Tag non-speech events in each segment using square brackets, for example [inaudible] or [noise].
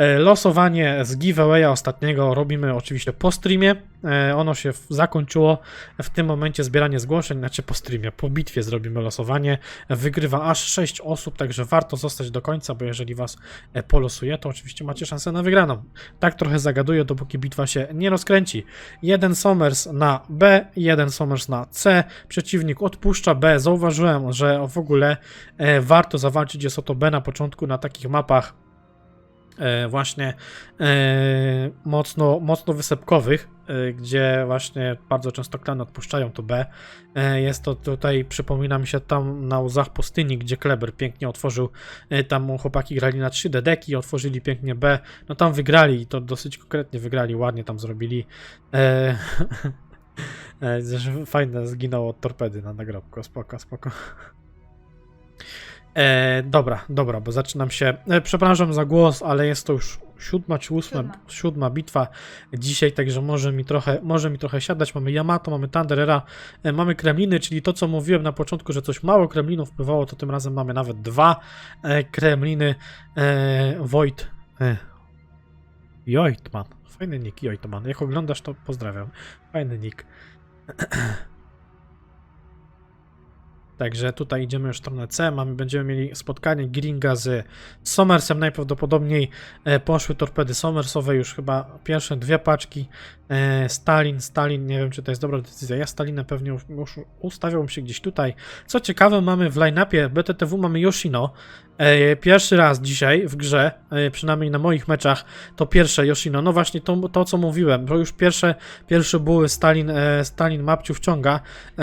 E, Losowanie z giveawaya ostatniego robimy oczywiście po streamie. E, Ono się zakończyło. W tym momencie zbieranie zgłoszeń, znaczy po streamie, po bitwie zrobimy losowanie. Wygrywa aż 6 osób, także warto zostać do końca, bo jeżeli was e, polosuje, to oczywiście macie szansę na wygraną. Tak trochę zagaduję, dopóki bitwa się nie rozkręci. Jeden Somers na B, jeden Somers na C. Przeciwnik odpuszcza B. Zauważyłem, że w ogóle warto zawalczyć jest o to B na początku na takich mapach właśnie e, mocno, mocno wysepkowych, e, gdzie właśnie bardzo często klany odpuszczają to B. E, jest to tutaj, przypomina mi się tam na łzach pustyni, gdzie Kleber pięknie otworzył, e, tam chłopaki grali na 3D deki, otworzyli pięknie B, no tam wygrali i to dosyć konkretnie wygrali, ładnie tam zrobili. E, [laughs] e, fajne, zginęło od torpedy na nagrobku, spoko, spoko. E, dobra, dobra, bo zaczynam się. E, przepraszam za głos, ale jest to już siódma czy ósma, Siódma. siódma bitwa dzisiaj, także może mi trochę, może mi trochę siadać. Mamy Yamato, mamy Thunderera, e, mamy Kremliny, czyli to, co mówiłem na początku, że coś mało Kremlinów wpływało, to tym razem mamy nawet dwa e, Kremliny. E, Wojt. E, Jojtman. Fajny nick, Jojtman. Jak oglądasz, to pozdrawiam. Fajny nick. [clears throat] Także tutaj idziemy już w stronę C. Mamy, będziemy mieli spotkanie Gringa z Somersem. Najprawdopodobniej e, poszły torpedy Somersowe, już chyba pierwsze dwie paczki. E, Stalin, Stalin, nie wiem czy to jest dobra decyzja. Ja Stalinę pewnie już, ustawiałbym się gdzieś tutaj. Co ciekawe, mamy w line-upie BTTW mamy Yoshino. E, pierwszy raz dzisiaj w grze, przynajmniej na moich meczach, to pierwsze Yoshino. No właśnie to, to co mówiłem, bo już pierwsze, pierwsze były Stalin, Stalin Mapciu wciąga.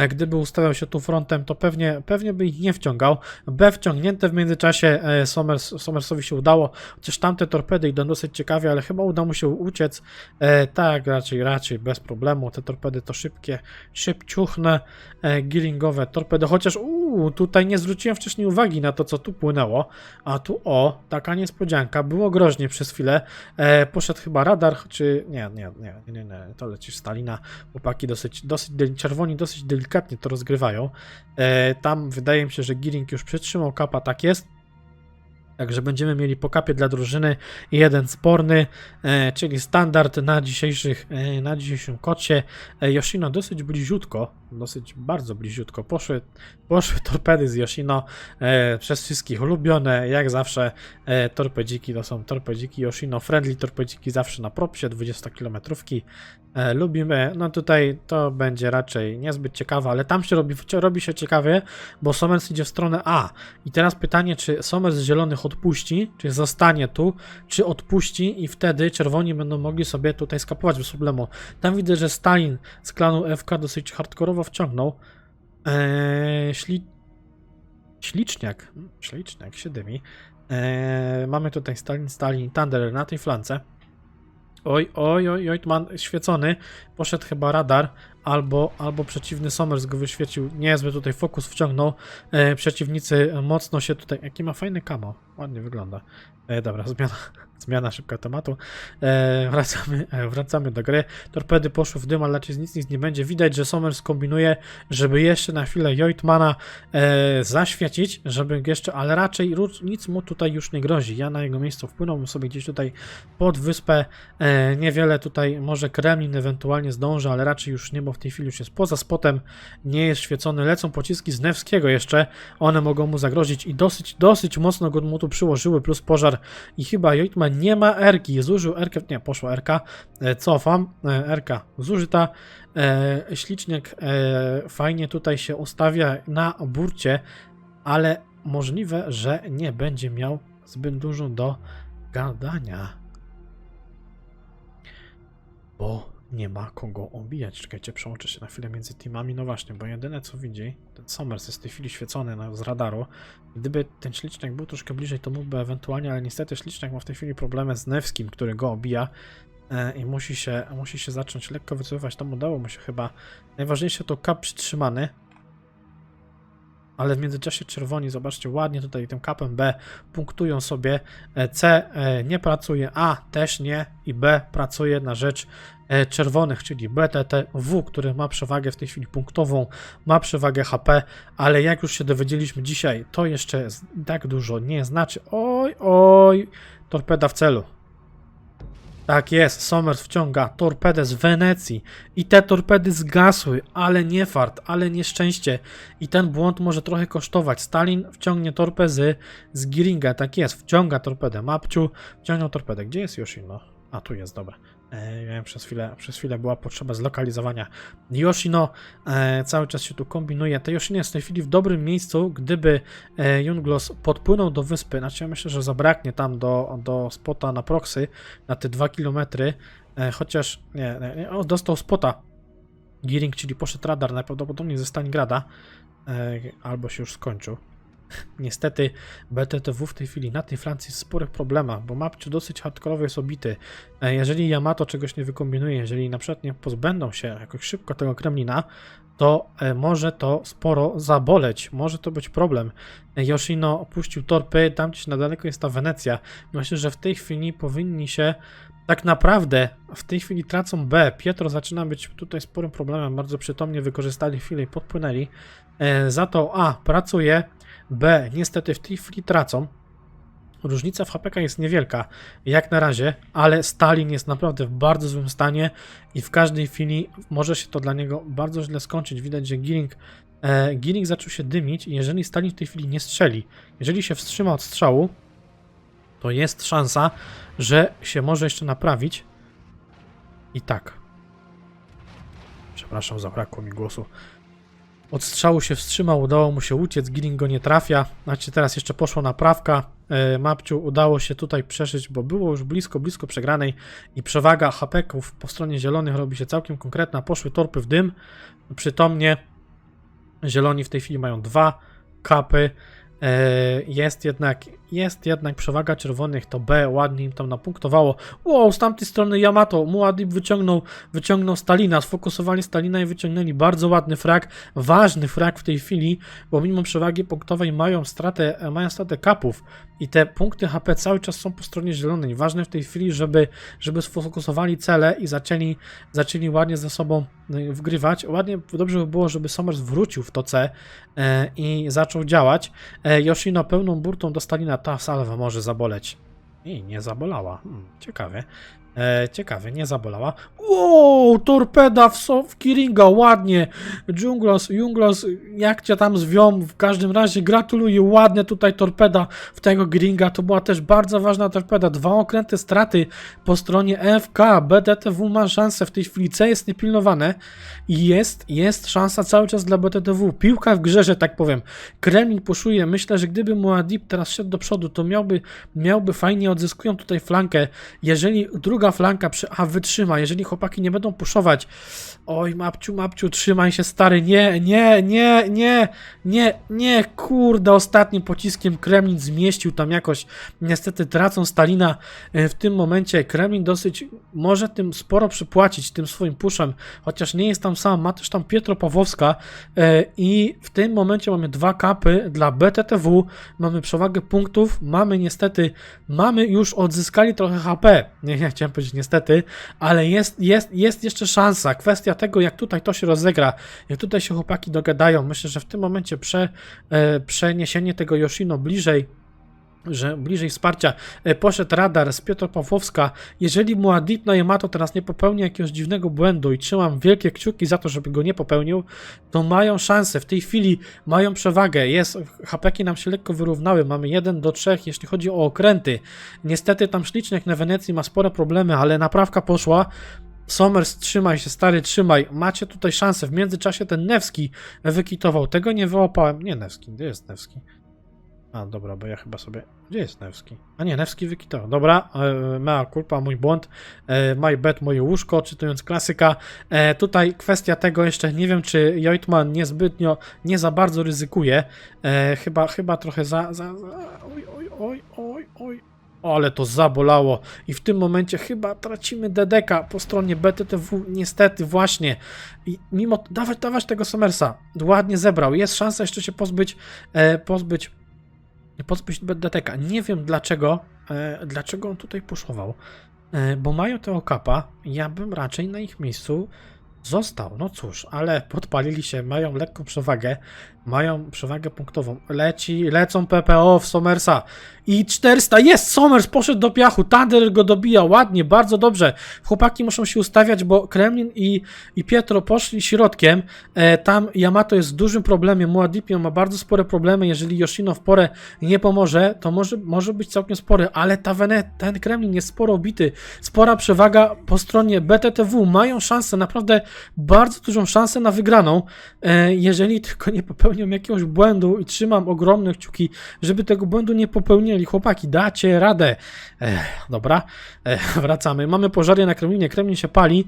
Gdyby ustawiał się tu frontem, to pewnie, pewnie by ich nie wciągał. B wciągnięte w międzyczasie e, Somers, Somersowi się udało, chociaż tamte torpedy idą dosyć ciekawie, ale chyba uda mu się uciec. E, tak, raczej, raczej bez problemu. Te torpedy to szybkie, szybciuchne, e, giringowe torpedy, chociaż uuu, tutaj nie zwróciłem wcześniej uwagi na to, co tu płynęło, a tu o, taka niespodzianka, było groźnie przez chwilę, e, poszedł chyba radar, czy nie, nie, nie, nie, nie, nie to leci Stalina, chłopaki dosyć, dosyć, czerwoni dosyć delikatnie to rozgrywają, e, tam wydaje mi się, że Giring już przytrzymał kapa, tak jest, Także będziemy mieli po kapie dla drużyny jeden sporny, e, czyli standard na, dzisiejszych, e, na dzisiejszym kocie. E, Yoshino dosyć bliziutko, dosyć bardzo bliziutko poszły, poszły torpedy z Yoshino, przez wszystkich ulubione, jak zawsze torpedziki to są torpedziki Yoshino, friendly torpedziki zawsze na propsie 20 km. E, lubimy, no tutaj to będzie raczej niezbyt ciekawe, ale tam się robi, robi się ciekawie, bo Somers idzie w stronę A. I teraz pytanie, czy Somers zielonych odpuści, czy zostanie tu, czy odpuści i wtedy czerwoni będą mogli sobie tutaj skapować bez problemu. Tam widzę, że Stalin z klanu FK dosyć hardkorowo wciągnął. Eee, śli... Śliczniak, śliczniak się dymi. Eee, mamy tutaj Stalin, Stalin, Thunder na tej flance. Oj, oj, oj, oj, man świecony. Poszedł chyba radar, albo, albo przeciwny Somers go wyświecił. Niezły tutaj fokus wciągnął. E, przeciwnicy mocno się tutaj. Jaki ma fajny kamo. Ładnie wygląda. E, dobra, [laughs] zmiana, zmiana szybka tematu. E, wracamy, e, wracamy do gry. Torpedy poszły w dym, ale raczej nic, nic nie będzie. Widać, że Somers kombinuje, żeby jeszcze na chwilę Joitmana e, zaświecić, żeby jeszcze, ale raczej nic mu tutaj już nie grozi. Ja na jego miejscu wpłynąłbym sobie gdzieś tutaj pod wyspę. E, niewiele tutaj może Kremlin ewentualnie zdąży, ale raczej już nie, bo w tej chwili już jest poza spotem, nie jest świecony. Lecą pociski z Nevskiego jeszcze, one mogą mu zagrozić i dosyć, dosyć mocno go mu tu przyłożyły, plus pożar i chyba Joitman nie ma Erki, zużył Erkę, nie, poszła Erka, e, cofam, Erka zużyta, e, śliczniak e, fajnie tutaj się ustawia na burcie, ale możliwe, że nie będzie miał zbyt dużo do gadania. Bo nie ma kogo obijać. Czekajcie, przełączę się na chwilę między teamami. No właśnie, bo jedyne co widzi, ten Somers jest w tej chwili świecony na, z radaru. Gdyby ten ślicznek był troszkę bliżej, to mógłby ewentualnie, ale niestety ślicznek ma w tej chwili problemy z Nevskim, który go obija e, i musi się, musi się zacząć lekko wycofywać. Tam udało mu się chyba. Najważniejsze to kap przytrzymany. Ale w międzyczasie czerwoni, zobaczcie, ładnie tutaj tym kapem B punktują sobie. E, C e, nie pracuje, A też nie i B pracuje na rzecz e, czerwonych, czyli BTTW, który ma przewagę w tej chwili punktową, ma przewagę HP, ale jak już się dowiedzieliśmy dzisiaj, to jeszcze tak dużo nie znaczy. Oj, oj, torpeda w celu. Tak jest, Somers wciąga torpedę z Wenecji i te torpedy zgasły, ale nie fart, ale nieszczęście i ten błąd może trochę kosztować. Stalin wciągnie torpę z, z Giringa, tak jest, wciąga torpedę. Mapciu wciągnął torpedę. Gdzie jest Yoshino? A, tu jest, dobra. E, miałem przez chwilę, przez chwilę była potrzeba zlokalizowania. Yoshino e, cały czas się tu kombinuje. To Yoshino jest w tej chwili w dobrym miejscu, gdyby e, Junglos podpłynął do wyspy, znaczy ja myślę, że zabraknie tam do, do spota na proxy, na te 2 km, e, chociaż nie, nie, nie, o, dostał spota. Giring, czyli poszedł radar najprawdopodobniej ze Stalingrada, e, albo się już skończył. Niestety BTTW w tej chwili na tej Francji jest w sporych problemach, bo Mapciu dosyć hardkorowo jest obity. E, Jeżeli Yamato czegoś nie wykombinuje, jeżeli na przykład nie pozbędą się jakoś szybko tego Kremlina, to e, może to sporo zaboleć, może to być problem. E, Yoshino opuścił torpy, tam gdzieś na daleko jest ta Wenecja. Myślę, że w tej chwili powinni się tak naprawdę w tej chwili tracą B. Pietro zaczyna być tutaj sporym problemem, bardzo przytomnie wykorzystali chwilę i podpłynęli. Za to A pracuje, B niestety w tej chwili tracą. Różnica w HPK jest niewielka, jak na razie, ale Stalin jest naprawdę w bardzo złym stanie i w każdej chwili może się to dla niego bardzo źle skończyć. Widać, że Giring, e, Giring zaczął się dymić i jeżeli Stalin w tej chwili nie strzeli, jeżeli się wstrzyma od strzału, to jest szansa, że się może jeszcze naprawić. I tak. Przepraszam, zabrakło mi głosu. Od strzału się wstrzymał, udało mu się uciec, Giring go nie trafia. Znaczy teraz jeszcze poszła naprawka. E, Mapciu udało się tutaj przeżyć, bo było już blisko, blisko przegranej i przewaga hapeków po stronie zielonych robi się całkiem konkretna. Poszły torpy w dym. Przytomnie zieloni w tej chwili mają dwa kapy. E, Jest jednak, jest jednak przewaga czerwonych, to B ładnie im tam napunktowało. Wow, z tamtej strony Yamato, Muad'Dib wyciągnął, wyciągnął Stalina, sfokusowali Stalina i wyciągnęli bardzo ładny frag, ważny frag w tej chwili, bo mimo przewagi punktowej mają stratę, e, mają stratę kapów i te punkty HP cały czas są po stronie zielonej. Ważne w tej chwili, żeby, żeby sfokusowali cele i zaczęli, zaczęli ładnie ze sobą y, wgrywać. Ładnie, dobrze by było, żeby Somers wrócił w to C e, i zaczął działać. E, Yoshino pełną burtą do Stalina, ta salwa może zaboleć. I nie zabolała. Hmm, ciekawe. E, ciekawe, nie zabolała. Wow, torpeda w, so, w Kiringa, ładnie. Junglos, Junglos, jak cię tam zwią, w każdym razie gratuluję, ładnie tutaj torpeda w tego Kiringa, to była też bardzo ważna torpeda. Dwa okręty straty po stronie FK, BDTW ma szansę, w tej chwili C jest niepilnowane i jest, jest szansa cały czas dla BTTW. Piłka w grze, że tak powiem. Kremlin puszuje, myślę, że gdyby Muad'Dib teraz szedł do przodu, to miałby, miałby fajnie, odzyskują tutaj flankę. Jeżeli druga flanka przy A wytrzyma, jeżeli chłopaki nie będą puszować, oj Mapciu, Mapciu, trzymaj się stary, nie, nie, nie, nie, nie, nie, kurde, ostatnim pociskiem Kremlin zmieścił tam jakoś, niestety tracą Stalina e, w tym momencie, Kremlin dosyć może tym sporo przypłacić, tym swoim puszem, chociaż nie jest tam sam, ma też tam Pietro Pawłowska e, i w tym momencie mamy dwa kapy dla BTTW, mamy przewagę punktów, mamy niestety, mamy już odzyskali trochę HP, nie, nie chciałem powiedzieć niestety, ale jest, jest, jest jeszcze szansa, kwestia tego jak tutaj to się rozegra, jak tutaj się chłopaki dogadają, myślę, że w tym momencie prze, e, przeniesienie tego Yoshino bliżej że bliżej wsparcia e, poszedł radar z Piotr Pawłowska. Jeżeli Muad'Dib na Yamato teraz nie popełni jakiegoś dziwnego błędu i trzymam wielkie kciuki za to, żeby go nie popełnił, to mają szansę. W tej chwili mają przewagę. Jest, hapeki nam się lekko wyrównały. Mamy 1 do 3, jeśli chodzi o okręty. Niestety tam ślicznek na Wenecji ma spore problemy, ale naprawka poszła. Somers, trzymaj się, stary, trzymaj. Macie tutaj szansę. W międzyczasie ten Newski wykitował. Tego nie wyłapałem. Nie Newski, gdzie jest Newski? A, dobra, bo ja chyba sobie... Gdzie jest Newski? A nie, Newski wykitował. Dobra, e, mea culpa, mój błąd. E, my bed, moje łóżko, czytując klasyka. E, tutaj kwestia tego jeszcze, nie wiem, czy Joitman niezbytnio, nie za bardzo ryzykuje. E, chyba, chyba trochę za, za, za... Oj, oj, oj, oj, oj. Ale to zabolało. I w tym momencie chyba tracimy DDK po stronie BTTW. Niestety, właśnie. I mimo... Dawać, dawać tego Somersa. Ładnie zebrał. Jest szansa jeszcze się pozbyć, e, pozbyć pozbyć BDTK. Nie wiem dlaczego, e, dlaczego on tutaj puszował, e, bo mają tego kapa. Ja bym raczej na ich miejscu Został, no cóż, ale podpalili się, mają lekką przewagę, mają przewagę punktową. Leci, lecą PPO w Somersa. I 400, jest Somers, poszedł do piachu, Thunder go dobija, ładnie, bardzo dobrze. Chłopaki muszą się ustawiać, bo Kremlin i, i Pietro poszli środkiem, e, tam Yamato jest w dużym problemie, Muad'Dibion ma bardzo spore problemy, jeżeli Yoshino w porę nie pomoże, to może, może być całkiem spory, ale ta Venet, ten Kremlin jest sporo bity, spora przewaga po stronie BTTW, mają szansę, naprawdę bardzo dużą szansę na wygraną, e, jeżeli tylko nie popełnią jakiegoś błędu i trzymam ogromne kciuki, żeby tego błędu nie popełnili. Chłopaki, dacie radę. E, dobra, e, wracamy. Mamy pożary na Kremlinie, Kremlin się pali.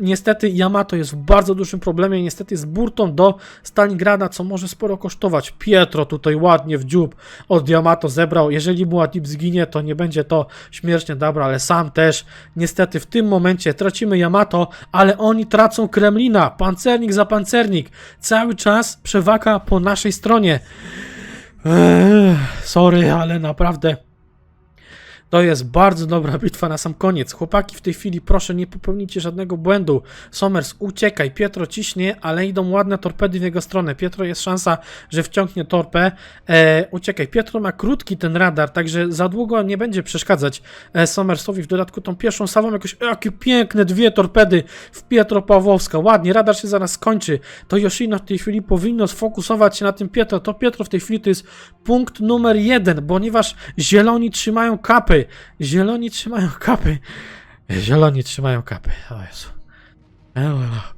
Niestety Yamato jest w bardzo dużym problemie, niestety z burtą do Stalingrada, co może sporo kosztować. Pietro tutaj ładnie w dziób od Yamato zebrał. Jeżeli Muad'Dib zginie, to nie będzie to śmierćnie dobra, ale sam też. Niestety w tym momencie tracimy Yamato, ale oni tracą Kremlina. Pancernik za pancernik. Cały czas przewaga po naszej stronie. Eee, sorry, ale naprawdę to jest bardzo dobra [laughs] bitwa na sam koniec. Chłopaki, w tej chwili proszę nie popełnijcie żadnego błędu. Somers, uciekaj. Pietro ciśnie, ale idą ładne torpedy w jego stronę. Pietro jest szansa, że wciągnie torpę. E, uciekaj. Pietro ma krótki ten radar, także za długo nie będzie przeszkadzać e, Somersowi. W dodatku tą pierwszą samą jakoś, jakie piękne dwie torpedy w Pietro Pawłowska. Ładnie, radar się zaraz skończy. To Yoshino w tej chwili powinno sfokusować się na tym Pietro. To Pietro w tej chwili to jest punkt numer jeden, ponieważ zieloni trzymają Zieloni trzymają kapy. Zieloni trzymają kapy. O Jezu. Eee,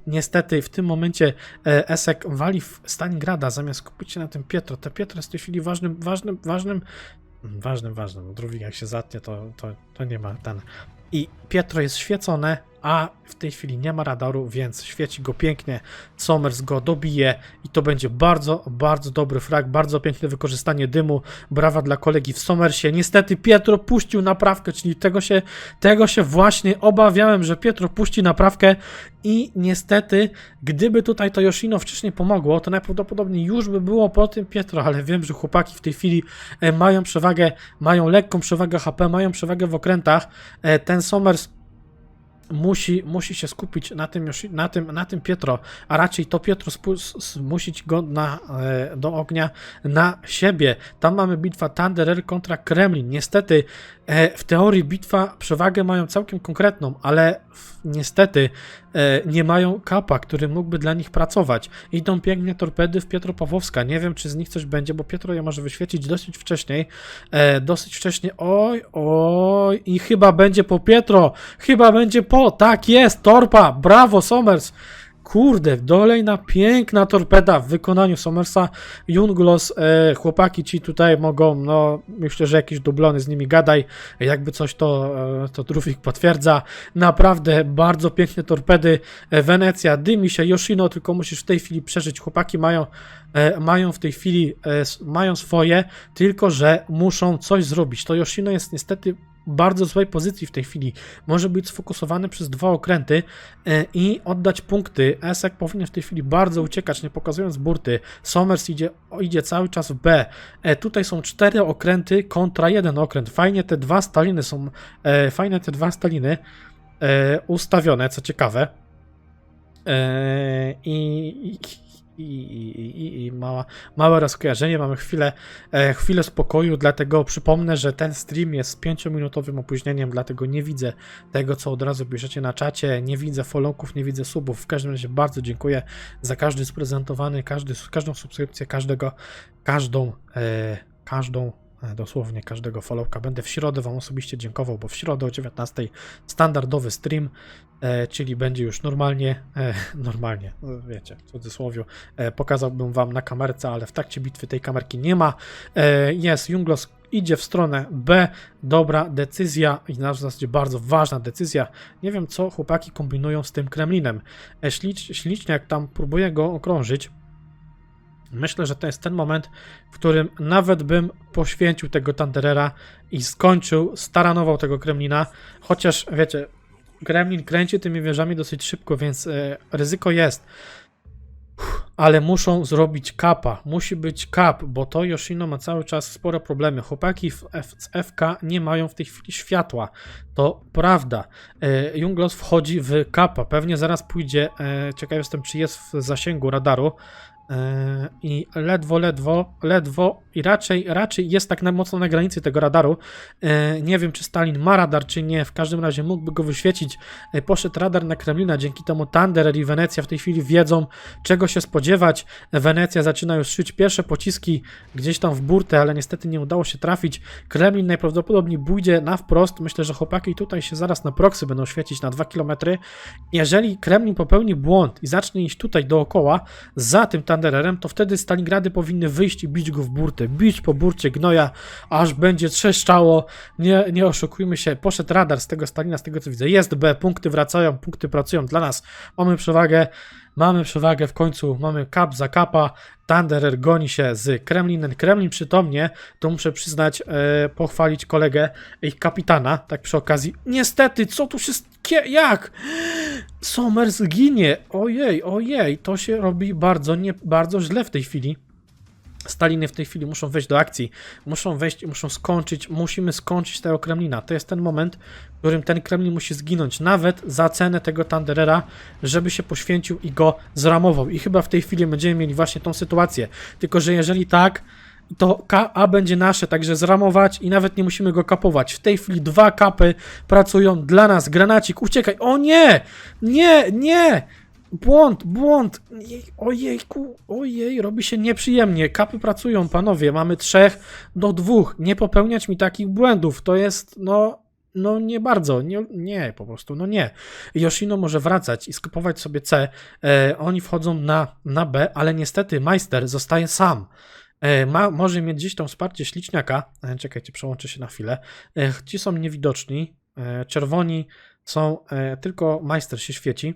Niestety w tym momencie e, Esek wali w Stalingrada zamiast skupić się na tym Pietro. Te Pietro jest w tej chwili ważnym, ważnym, ważnym, ważnym, ważnym. Drugi jak się zatnie, to, to, to nie ma ten. I Pietro jest świecone, a w tej chwili nie ma radaru, więc świeci go pięknie. Somers go dobije i to będzie bardzo, bardzo dobry frag, bardzo piękne wykorzystanie dymu. Brawa dla kolegi w Somersie. Niestety Pietro puścił naprawkę, czyli tego się, tego się właśnie obawiałem, że Pietro puści naprawkę i niestety, gdyby tutaj to Yoshino wcześniej pomogło, to najprawdopodobniej już by było po tym Pietro, ale wiem, że chłopaki w tej chwili e, mają przewagę, mają lekką przewagę HP, mają przewagę w okrętach. E, Ten Somers musi, musi się skupić na tym, Yoshi- na tym, na tym Pietro, a raczej to Pietro zmusić go na, e, do ognia na siebie. Tam mamy bitwa Thunderer kontra Kremlin. Niestety, w teorii bitwa przewagę mają całkiem konkretną, ale niestety e, nie mają kapa, który mógłby dla nich pracować. Idą pięknie torpedy w Pietro Pawłowska. Nie wiem, czy z nich coś będzie, bo Pietro je może wyświecić dosyć wcześniej. E, dosyć wcześnie. Oj, oj, i chyba będzie po Pietro. Chyba będzie po. Tak jest, torpa. Brawo, Somers. Kurde, dolejna piękna torpeda w wykonaniu Somersa. Junglos, e, chłopaki ci tutaj mogą, no myślę, że jakiś dublony z nimi gadaj. Jakby coś to, e, to Trufik potwierdza. Naprawdę bardzo piękne torpedy. E, Wenecja, dymi się, Yoshino, tylko musisz w tej chwili przeżyć. Chłopaki mają, e, mają w tej chwili, e, mają swoje, tylko że muszą coś zrobić. To Yoshino jest niestety bardzo złej pozycji w tej chwili. Może być sfokusowany przez dwa okręty e, i oddać punkty. Esek powinien w tej chwili bardzo uciekać, nie pokazując burty. Somers idzie, idzie cały czas w B. E, tutaj są cztery okręty kontra jeden okręt. Fajnie te dwa Staliny są, e, fajne te dwa Staliny ustawione, co ciekawe. I, i, i, i, i mała, małe rozkojarzenie. Mamy chwilę, e, chwilę spokoju, dlatego przypomnę, że ten stream jest z 5-minutowym opóźnieniem, dlatego nie widzę tego, co od razu piszecie na czacie. Nie widzę followków, nie widzę subów. W każdym razie bardzo dziękuję za każdy sprezentowany, każdy, każdą subskrypcję, każdego, każdą, e, każdą dosłownie każdego followka. Będę w środę Wam osobiście dziękował, bo w środę o 19 standardowy stream, e, czyli będzie już normalnie, e, [laughs] normalnie, no wiecie, w cudzysłowie, e, pokazałbym Wam na kamerce, ale w trakcie bitwy tej kamerki nie ma. E, jest, Junglos idzie w stronę B, dobra decyzja i na zasadzie bardzo ważna decyzja. Nie wiem, co chłopaki kombinują z tym Kremlinem. E, ślicz, ślicznie, jak tam próbuję go okrążyć, Myślę, że to jest ten moment, w którym nawet bym poświęcił tego Thunderera i skończył, staranował tego Kremlina, chociaż wiecie, Kremlin kręci tymi wieżami dosyć szybko, więc e, ryzyko jest. Ale muszą zrobić kapa. Musi być kap, bo to Yoshino ma cały czas spore problemy. Chłopaki w FK nie mają w tej chwili światła. To prawda. E, Junglos wchodzi w kapa. Pewnie zaraz pójdzie. E, ciekaw jestem, czy jest w zasięgu radaru. E, I ledwo, ledwo, ledwo i raczej, raczej jest tak mocno na granicy tego radaru. E, Nie wiem, czy Stalin ma radar, czy nie. W każdym razie mógłby go wyświecić. E, Poszedł radar na Kremlina, dzięki temu Thunder i Wenecja w tej chwili wiedzą, czego się spodziewać. Wenecja zaczyna już szyć pierwsze pociski gdzieś tam w burtę, ale niestety nie udało się trafić. Kremlin najprawdopodobniej pójdzie na wprost. Myślę, że chłopaki tutaj się zaraz na proksy będą świecić na 2 km. Jeżeli Kremlin popełni błąd i zacznie iść tutaj dookoła, za tym Thundererem, to wtedy Stalingrady powinny wyjść i bić go w burtę. Bić po burcie gnoja, aż będzie trzeszczało. Nie, nie oszukujmy się, poszedł radar z tego Stalina, z tego co widzę. Jest B, punkty wracają, punkty pracują dla nas. Mamy przewagę. Mamy przewagę w końcu, mamy kap za kapa. Thunderer goni się z Kremlinem. Kremlin przytomnie, to muszę przyznać, e, pochwalić kolegę, ich kapitana, tak przy okazji. Niestety, co tu się. Jak? Somers ginie. Ojej, ojej, to się robi bardzo, nie, bardzo źle w tej chwili. Staliny w tej chwili muszą wejść do akcji, muszą wejść muszą skończyć, musimy skończyć tego Kremlina. To jest ten moment, w którym ten Kremlin musi zginąć, nawet za cenę tego Thunderera, żeby się poświęcił i go zramował. I chyba w tej chwili będziemy mieli właśnie tą sytuację. Tylko, że jeżeli tak, to KA będzie nasze, także zramować i nawet nie musimy go kapować. W tej chwili dwa kapy pracują dla nas. Granacik, uciekaj. O nie! Nie, nie! Błąd, błąd! Jej, Ojejku, ojej, robi się nieprzyjemnie. Kapy pracują, panowie. Mamy trzech do dwóch. Nie popełniać mi takich błędów. To jest, no, no nie bardzo. Nie, nie po prostu, no nie. Yoshino może wracać i skupować sobie C. E, oni wchodzą na, na B, ale niestety Majster zostaje sam. E, ma, może mieć gdzieś tam wsparcie śliczniaka. E, czekajcie, przełączę się na chwilę. E, ci są niewidoczni. Czerwoni są, tylko Majster się świeci.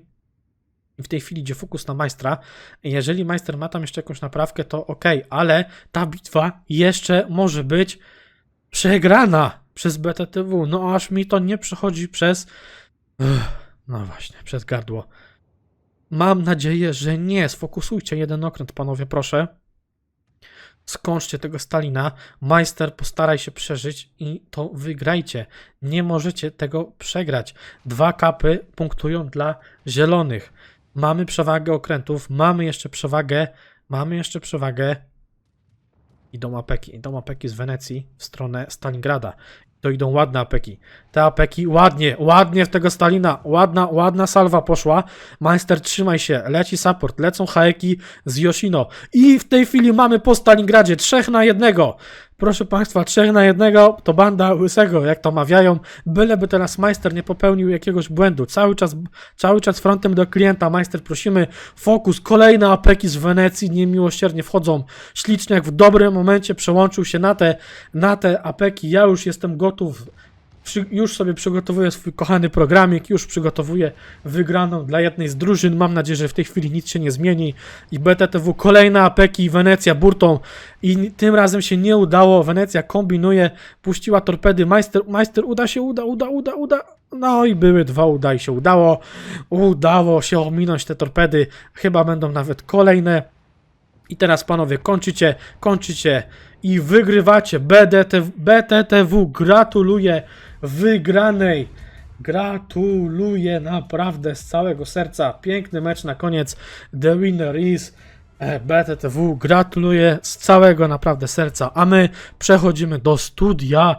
I w tej chwili idzie fokus na majstra. Jeżeli majster ma tam jeszcze jakąś naprawkę, to ok, ale ta bitwa jeszcze może być przegrana przez BTTW. No aż mi to nie przechodzi przez. No właśnie, przez gardło. Mam nadzieję, że nie. Sfokusujcie jeden okręt, panowie, proszę. Skończcie tego Stalina. Majster, postaraj się przeżyć i to wygrajcie. Nie możecie tego przegrać. Dwa kapy punktują dla zielonych. Mamy przewagę okrętów, mamy jeszcze przewagę, mamy jeszcze przewagę. Idą apeki, idą apeki z Wenecji w stronę Stalingrada. To idą ładne apeki. Te apeki ładnie, ładnie w tego Stalina, ładna, ładna salwa poszła. Majster, trzymaj się, leci support, lecą haeki z Yoshino. I w tej chwili mamy po Stalingradzie trzech na jednego. Proszę Państwa, trzech na jednego to banda łysego, jak to mawiają. Byleby teraz Majster nie popełnił jakiegoś błędu. Cały czas, cały czas frontem do klienta. Majster, prosimy, fokus. Kolejne apeki z Wenecji niemiłosiernie wchodzą. Śliczniak w dobrym momencie przełączył się na te, na te apeki. Ja już jestem gotów. Przy, już sobie przygotowuję swój kochany programik, już przygotowuję wygraną dla jednej z drużyn. Mam nadzieję, że w tej chwili nic się nie zmieni. I BTTW kolejne apeki, Wenecja burtą. I tym razem się nie udało. Wenecja kombinuje, puściła torpedy. Majster, majster uda się, uda, uda, uda, uda. No i były dwa uda i się udało. Udało się ominąć te torpedy. Chyba będą nawet kolejne. I teraz panowie, kończycie, kończycie i wygrywacie. BDT, BTTW gratuluję wygranej. Gratuluję naprawdę z całego serca. Piękny mecz na koniec. The winner is e, BTTW. Gratuluję z całego naprawdę serca. A my przechodzimy do studia